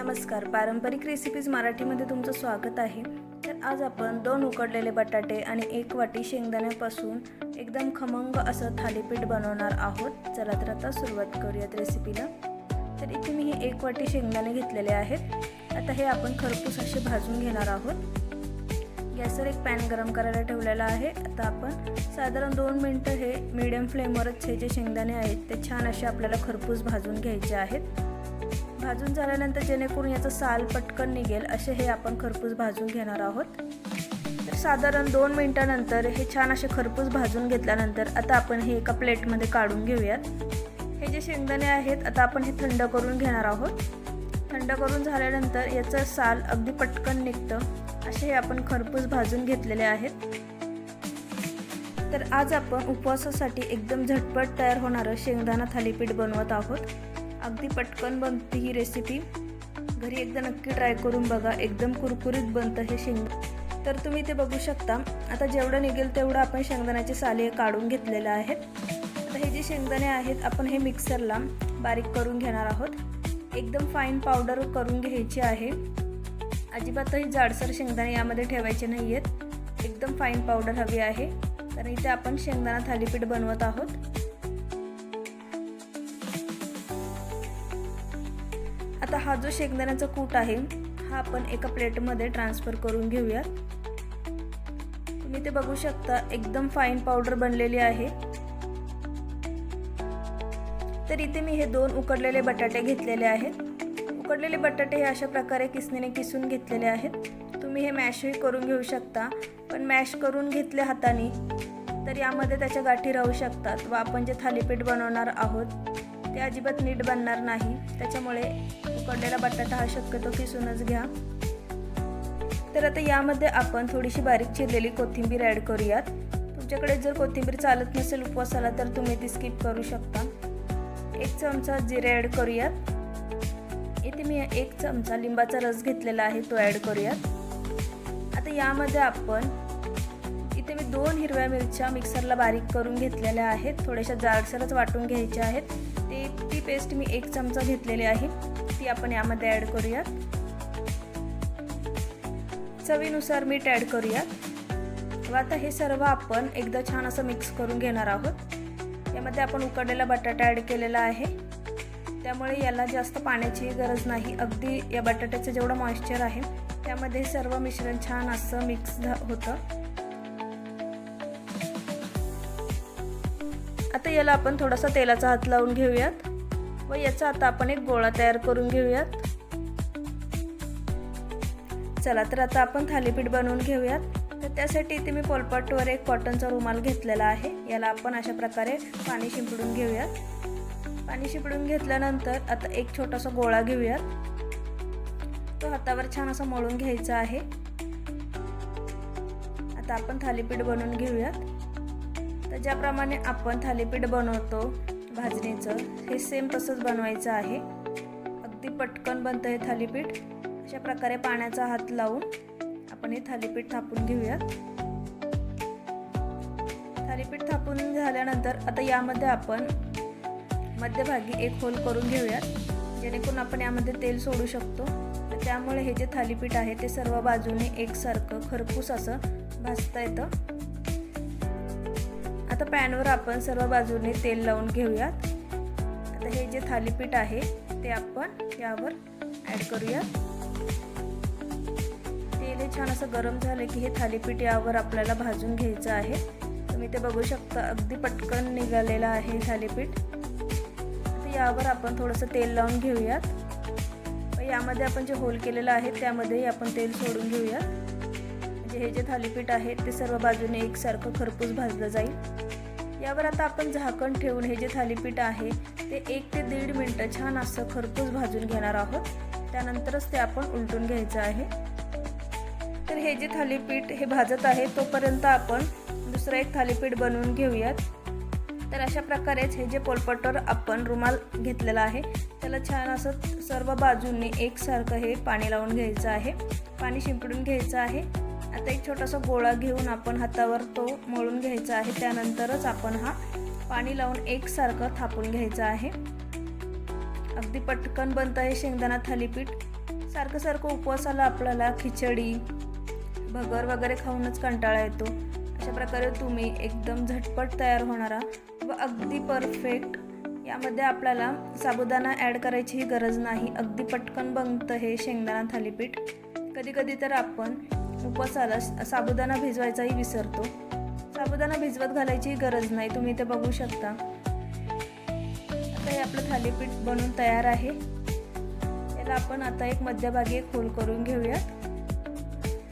नमस्कार. पारंपरिक रेसिपीज मराठीमध्ये तुमचं स्वागत आहे. तर आज आपण दोन उकडलेले बटाटे आणि एक वाटी शेंगदाण्यापासून एकदम खमंग असं थालीपीठ बनवणार आहोत. चला तर आता सुरुवात करूयात रेसिपीला तर इथे मी हे एक वाटी शेंगदाणे घेतलेले आहेत. आता हे आपण खरपूस असे भाजून घेणार आहोत. गॅसवर एक पॅन गरम करायला ठेवलेला आहे. आता आपण साधारण दोन मिनटं हे मीडियम फ्लेमवरच हे जे शेंगदाणे आहेत ते छान असे आपल्याला खरपूस भाजून घ्यायचे आहेत. भाजून झाल्यानंतर जेणेकरून याचं साल पटकन निघेल असे हे आपण खरपूस भाजून घेणार आहोत. तर साधारण दोन मिनटानंतर हे छान असे खरपूस भाजून घेतल्यानंतर आता आपण हे एका प्लेटमध्ये काढून घेऊयात. हे जे शेंगदाणे आहेत आता आपण हे थंड करून घेणार आहोत. थंड करून झाल्यानंतर याचं साल अगदी पटकन निघतं असे हे आपण खरपूस भाजून घेतलेले आहेत. तर आज आपण उपवासासाठी एकदम झटपट तयार होणारं शेंगदाणा थालीपीठ बनवत आहोत. अगदी पटकन बनते ही रेसिपी घरी एकदा नक्की ट्राय करून बघा. एकदम कुरकुरीत बनतं हे शेंग. तर तुम्ही ते बघू शकता. आता जेवढं निघेल तेवढं आपण शेंगदाण्याचे साले काढून घेतलेले आहेत. आता हे जे शेंगदाणे आहेत आपण हे मिक्सरला बारीक करून घेणार आहोत. एकदम फाईन पावडर करून घ्यायची आहे. अजिबातही जाडसर शेंगदाणे यामध्ये ठेवायचे नाही आहेत एकदम फाईन पावडर हवी आहे. कारण इथे आपण शेंगदाणा थालीपीठ बनवत आहोत. आता हा जो शेंगदाण्याचा कूट आहे हा आपण एका प्लेटमध्ये ट्रान्सफर करून घेऊयात. तुम्ही ते बघू शकता एकदम फाईन पावडर बनलेली आहे. तर इथे मी हे दोन उकडलेले बटाटे घेतलेले आहेत. उकडलेले बटाटे हे अशा प्रकारे किसणीने किसून घेतलेले आहेत. तुम्ही हे मॅशही करून घेऊ शकता पण मॅश करून घेतले हाताने तर यामध्ये त्याच्या गाठी राहू शकतात व आपण जे थालीपीठ बनवणार आहोत ते अजिबात नीट बनणार नाही. त्याच्यामुळे उकडलेला बटाटा हा शक्यतो किसूनच घ्या. तर आता यामध्ये आपण थोडीशी बारीक चिरलेली कोथिंबीर ॲड करूयात. तुमच्याकडे जर कोथिंबीर चालत नसेल उपवासाला तर तुम्ही ती स्किप करू शकता. एक चमचा जिरे ॲड करूयात. इथे मी एक चमचा लिंबाचा रस घेतलेला आहे तो ॲड करूयात. आता यामध्ये आपण दोन हिरव्या मिरच्या मिक्सरला बारीक करून घेतलेल्या आहेत. थोड्याशा जाडसरच वाटून घ्यायच्या आहेत. ते ती पेस्ट मी एक चमचा घेतलेली आहे. ती आपण यामध्ये ॲड करूयात. चवीनुसार मीठ ॲड करूयात. व आता हे सर्व आपण एकदा छान असं मिक्स करून घेणार आहोत. यामध्ये आपण उकडलेला बटाटा ॲड केलेला आहे. त्यामुळे याला जास्त पाण्याची गरज नाही. अगदी या बटाट्याचं जेवढं मॉइश्चर आहे त्यामध्ये सर्व मिश्रण छान असं मिक्स होतं. आता याला आपण थोडासा तेलाचा हात लावून घेऊयात व याचा आता आपण एक गोळा तयार करून घेऊयात. चला तर आता आपण थालीपीठ बनवून घेऊयात. तर त्यासाठी इथे मी पोलपाटवर एक कॉटनचा रुमाल घेतलेला आहे. याला आपण अशा प्रकारे पाणी शिंपडून घेऊयात. पाणी शिंपडून घेतल्यानंतर आता एक छोटासा गोळा घेऊयात. तो हातावर छान असा मळून घ्यायचा आहे. आता आपण थालीपीठ बनवून घेऊयात. तर ज्याप्रमाणे आपण थालीपीठ बनवतो भाजणीचं हे सेम तसंच बनवायचं आहे. अगदी पटकन बनतं हे थालीपीठ. अशा प्रकारे पाण्याचा हात लावून आपण हे थालीपीठ थापून घेऊयात. थालीपीठ थापून झाल्यानंतर आता यामध्ये आपण मध्यभागी एक होल करून घेऊयात जेणेकरून आपण यामध्ये तेल सोडू शकतो. तर त्यामुळे हे जे थालीपीठ आहे ते सर्व बाजूने एकसारखं खरपूस असं भाजता येतं. आता पॅनवर आपण सर्व बाजूने तेल लावून घेऊयात. आता हे जे थालीपीठ आहे ते आपण यावर ॲड करूया तेल हे छान असं गरम झालं की हे थालीपीठ यावर आपल्याला भाजून घ्यायचं आहे. तुम्ही ते बघू शकता अगदी पटकन निघालेलं आहे थालीपीठ. आता यावर आपण थोडंसं तेल लावून घेऊयात. यामध्ये आपण जे होल केलेलं आहे त्यामध्येही आपण तेल सोडून घेऊयात. म्हणजे हे जे थालीपीठ आहे ते सर्व बाजूने एकसारखं खरपूस भाजलं जाईल. यावर आता आपण झाकण ठेवून हे जे थालीपीठ आहे ते एक ते दीड मिनटं छान असं खरपूस भाजून घेणार आहोत. त्यानंतरच ते आपण उलटून घ्यायचं आहे. तर हे जे थालीपीठ हे भाजत आहे तोपर्यंत आपण दुसरं एक थालीपीठ बनवून घेऊयात. तर अशा प्रकारेच हे जे पोलपटवर आपण रुमाल घेतलेला आहे त्याला छान असं सर्व बाजूंनी एकसारखं हे पाणी लावून घ्यायचं आहे. पाणी शिंपडून घ्यायचं आहे. आता एक छोटासा गोळा घेऊन आपण हातावर तो मळून घ्यायचा आहे. त्यानंतरच आपण हा पाणी लावून एकसारखं थापून घ्यायचं आहे. अगदी पटकन बनतं हे शेंगदाणा थालीपीठ. सारखं सारखं उपवासाला आपल्याला खिचडी भगर वगैरे खाऊनच कंटाळा येतो. अशा प्रकारे तुम्ही एकदम झटपट तयार होणारा व अगदी परफेक्ट. यामध्ये आपल्याला साबुदाणा ॲड करायचीही गरज नाही. अगदी पटकन बनतं हे शेंगदाणा थालीपीठ. कधी कधी तर आपण उपवासाला साबुदाणा भिजवायचाही विसरतो. साबुदाणा भिजवत घालायचीही गरज नाही तुम्ही ते बघू शकता. आता हे आपलं थालीपीठ बनून तयार आहे. याला आपण आता एक मध्यभागी एक होल करून घेऊयात.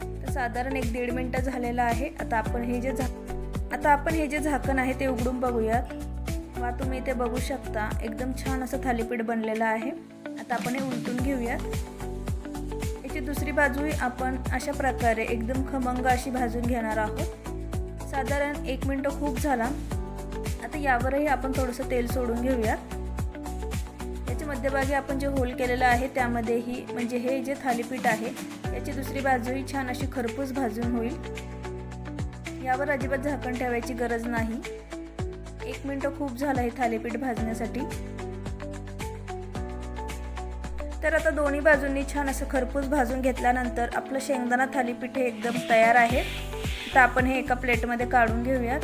तर साधारण एक दीड मिनटं झालेलं आहे. आता आपण हे जे झाक आता आपण हे जे झाकण आहे ते उघडून बघूयात. वा तुम्ही ते बघू शकता. एकदम छान असं थालीपीठ बनलेलं आहे. आता आपण हे उलटून घेऊयात. दुसरी बाजूही आपण अशा प्रकारे एकदम खमंग अशी भाजून घेणार आहोत. साधारण एक मिनटं खूप झाला. आता यावरही आपण थोडंसं तेल सोडून घेऊया. याच्या मध्यभागी आपण जे होल केलेलं आहे त्यामध्येही म्हणजे हे जे थालीपीठ आहे याची दुसरी बाजूही छान अशी खरपूस भाजून होईल. यावर अजिबात झाकण ठेवायची गरज नाही. एक मिनटं खूप झालं हे थालीपीठ भाजण्यासाठी. तर आता दोन्ही बाजूंनी छान असं खरपूस भाजून घेतल्यानंतर आपलं शेंगदाणा थालीपीठ हे एकदम तयार आहे तर आपण हे एका प्लेटमध्ये काढून घेऊयात.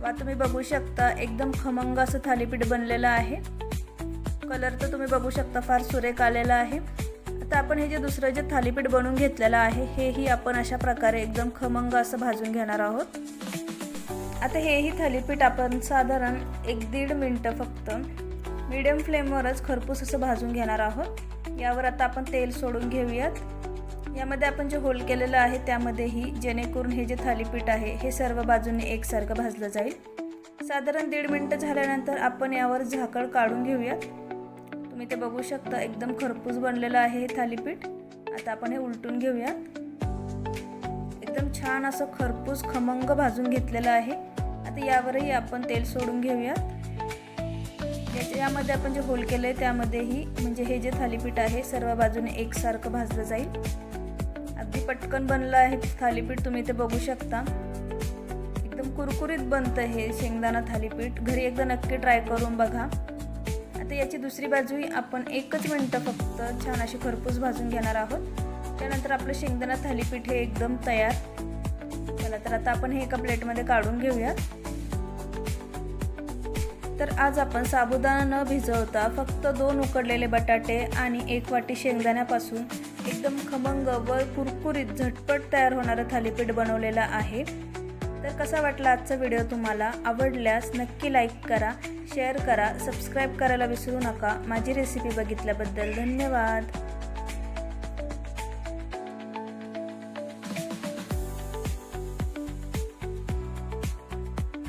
वा तुम्ही बघू शकता एकदम खमंग असं थालीपीठ बनलेलं आहे. कलर तर तुम्ही बघू शकता फार सुरेख आलेला आहे. आता आपण हे जे दुसरं जे थालीपीठ बनवून घेतलेलं आहे हेही आपण अशा प्रकारे एकदम खमंग असं भाजून घेणार आहोत. आता हेही थालीपीठ आपण साधारण एक दीड मिनटं फक्त मीडियम फ्लेमवरच खरपूस असं भाजून घेणार आहोत. यावर आता आपण तेल सोडून घेऊयात. यामध्ये आपण जे होल केलेलं आहे त्यामध्येही जेणेकरून हे जे थालीपीठ आहे हे सर्व बाजूने एकसारखं भाजलं जाईल. साधारण दीड मिनटं झाल्यानंतर आपण यावर झाकळ काढून घेऊयात. तुम्ही ते बघू शकता एकदम खरपूस बनलेलं आहे हे थालीपीठ. आता आपण हे उलटून घेऊयात. एकदम छान असं खरपूस खमंग भाजून घेतलेलं आहे. आता यावरही आपण तेल सोडून घेऊयात. यामध्ये आपण जे होल केलं आहे त्यामध्येही म्हणजे हे जे थालीपीठ आहे सर्व बाजूने एकसारखं भाजलं जाईल. अगदी पटकन बनलं आहे थालीपीठ तुम्ही ते बघू शकता. एकदम कुरकुरीत बनतं हे शेंगदाणा थालीपीठ. घरी एकदा नक्की ट्राय करून बघा. आता याची दुसरी बाजूही आपण एकच मिनटं फक्त छान अशी खरपूस भाजून घेणार आहोत. त्यानंतर आपलं शेंगदाणा थालीपीठ हे एकदम तयार. चला तर आता आपण हे एका प्लेटमध्ये काढून घेऊयात. तर आज आपण साबुदाणा न भिजवता फक्त दोन उकडलेले बटाटे आणि एक वाटी शेंगदाण्यापासून एकदम खमंग व कुरकुरीत झटपट तयार होणारं थालीपीठ बनवलेलं आहे. तर कसा वाटला आजचा व्हिडिओ तुम्हाला? आवडल्यास नक्की लाईक करा शेअर करा सबस्क्राईब करायला विसरू नका. माझी रेसिपी बघितल्याबद्दल धन्यवाद.